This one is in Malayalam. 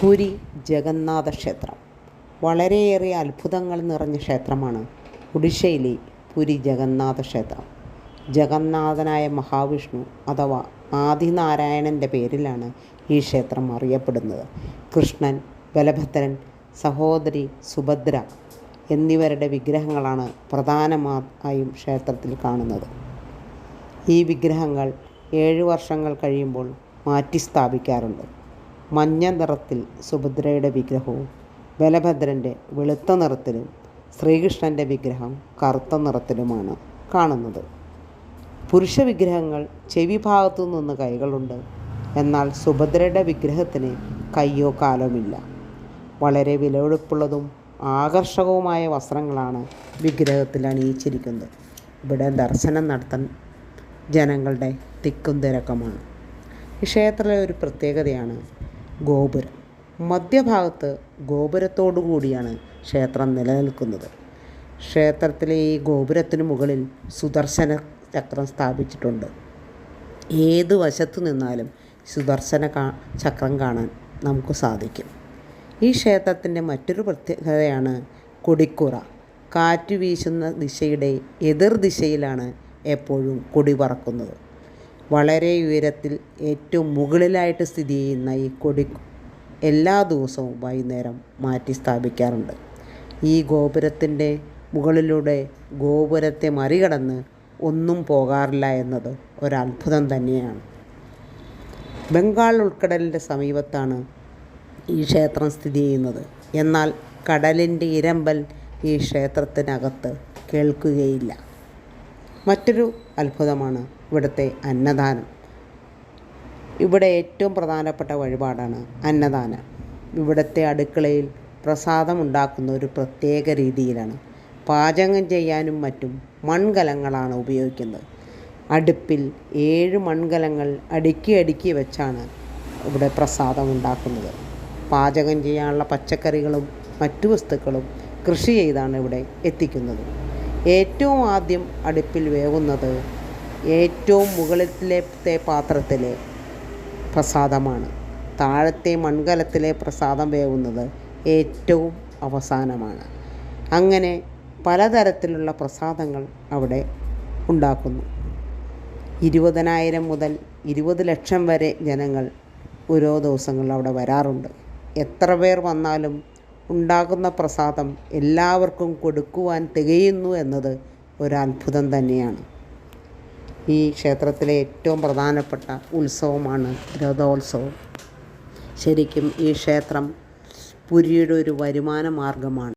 പുരി ജഗന്നാഥ ക്ഷേത്രം. വളരെയേറെ അത്ഭുതങ്ങൾ നിറഞ്ഞ ക്ഷേത്രമാണ് ഒഡീഷയിലെ പുരി ജഗന്നാഥ ക്ഷേത്രം. ജഗന്നാഥനായ മഹാവിഷ്ണു അഥവാ ആദിനാരായണന്റെ പേരിലാണ് ഈ ക്ഷേത്രം അറിയപ്പെടുന്നത്. കൃഷ്ണൻ ബലഭദ്രൻ സഹോദരി സുഭദ്ര എന്നിവരുടെ വിഗ്രഹങ്ങളാണ് പ്രധാനമായും ക്ഷേത്രത്തിൽ കാണുന്നത്. ഈ വിഗ്രഹങ്ങൾ ഏഴ് വർഷങ്ങൾ കഴിയുമ്പോൾ മാറ്റി സ്ഥാപിക്കാറുണ്ട് മഞ്ഞ നിറത്തിൽ സുഭദ്രയുടെ വിഗ്രഹവും ബലഭദ്രന്റെ വെളുത്ത നിറത്തിലും ശ്രീകൃഷ്ണന്റെ വിഗ്രഹം കറുത്ത നിറത്തിലുമാണ് കാണുന്നത്. പുരുഷ വിഗ്രഹങ്ങൾ ചെവി ഭാഗത്തു നിന്ന് കൈകളുണ്ട്. എന്നാൽ സുഭദ്രയുടെ വിഗ്രഹത്തിന് കയ്യോ കാലോമില്ല വളരെ വിലവെടുപ്പുള്ളതും ആകർഷകവുമായ വസ്ത്രങ്ങളാണ് വിഗ്രഹത്തിൽ അണിയിച്ചിരിക്കുന്നത്. ഇവിടെ ദർശനം നടത്താൻ ജനങ്ങളുടെ തിക്കും തിരക്കമാണ്. ഈ ക്ഷേത്രത്തിലെ ഒരു പ്രത്യേകതയാണ് ഗോപുരം. മധ്യഭാഗത്ത് ഗോപുരത്തോടു കൂടിയാണ് ക്ഷേത്രം നിലനിൽക്കുന്നത്. ക്ഷേത്രത്തിലെ ഈ ഗോപുരത്തിന് മുകളിൽ സുദർശന ചക്രം സ്ഥാപിച്ചിട്ടുണ്ട്. ഏത് വശത്തു നിന്നാലും സുദർശന ചക്രം കാണാൻ നമുക്ക് സാധിക്കും. ഈ ക്ഷേത്രത്തിന്റെ മറ്റൊരു പ്രത്യേകതയാണ് കൊടിക്കുറ. കാറ്റ് വീശുന്ന ദിശയുടെ എതിർ ദിശയിലാണ് എപ്പോഴും കൊടി പറക്കുന്നത്. വളരെ ഉയരത്തിൽ ഏറ്റവും മുകളിലായിട്ട് സ്ഥിതി ചെയ്യുന്ന ഈ കൊടി എല്ലാ ദിവസവും വൈകുന്നേരം മാറ്റി സ്ഥാപിക്കാറുണ്ട്. ഈ ഗോപുരത്തിന്റെ മുകളിലൂടെ ഗോപുരത്തെ മറികടന്ന് ഒന്നും പോകാറില്ല എന്നത് ഒരത്ഭുതം തന്നെയാണ്. ബംഗാൾ ഉൾക്കടലിന്റെ സമീപത്താണ് ഈ ക്ഷേത്രം സ്ഥിതി ചെയ്യുന്നത്. എന്നാൽ കടലിന്റെ ഇരമ്പൽ ഈ ക്ഷേത്രത്തിനകത്ത് കേൾക്കുകയില്ല. മറ്റൊരു അത്ഭുതമാണ് ഇവിടുത്തെ അന്നദാനം. ഇവിടെ ഏറ്റവും പ്രധാനപ്പെട്ട വഴിപാടാണ് അന്നദാനം. ഇവിടുത്തെ അടുക്കളയിൽ പ്രസാദം ഉണ്ടാക്കുന്ന ഒരു പ്രത്യേക രീതിയിലാണ്. പാചകം ചെയ്യാനും മറ്റും മൺകലങ്ങളാണ് ഉപയോഗിക്കുന്നത്. അടുപ്പിൽ ഏഴ് മൺകലങ്ങൾ അടുക്കി അടുക്കി വെച്ചാണ് ഇവിടെ പ്രസാദം ഉണ്ടാക്കുന്നത്. പാചകം ചെയ്യാനുള്ള പച്ചക്കറികളും മറ്റു വസ്തുക്കളും കൃഷി ചെയ്താണ് ഇവിടെ എത്തിക്കുന്നത്. ഏറ്റവും ആദ്യം അടുപ്പിൽ വേവുന്നത് ഏറ്റവും മുകളിലത്തെ പാത്രത്തിലെ പ്രസാദമാണ്. താഴത്തെ മൺകലത്തിലെ പ്രസാദം വേവുന്നത് ഏറ്റവും അവസാനമാണ്. അങ്ങനെ പലതരത്തിലുള്ള പ്രസാദങ്ങൾ അവിടെ ഉണ്ടാക്കുന്നു. ഇരുപതിനായിരം മുതൽ ഇരുപത് ലക്ഷം വരെ ജനങ്ങൾ ഓരോ ദിവസങ്ങളിൽ അവിടെ വരാറുണ്ട്. എത്ര പേർ വന്നാലും ഉണ്ടാകുന്ന പ്രസാദം എല്ലാവർക്കും കൊടുക്കുവാൻ തികയുന്നു എന്നത് ഒരത്ഭുതം തന്നെയാണ്. ഈ ക്ഷേത്രത്തിലെ ഏറ്റവും പ്രധാനപ്പെട്ട ഉത്സവമാണ് രഥോത്സവം. ശരിക്കും ഈ ക്ഷേത്രം പുരിയുടെ ഒരു വരുമാന മാർഗമാണ്.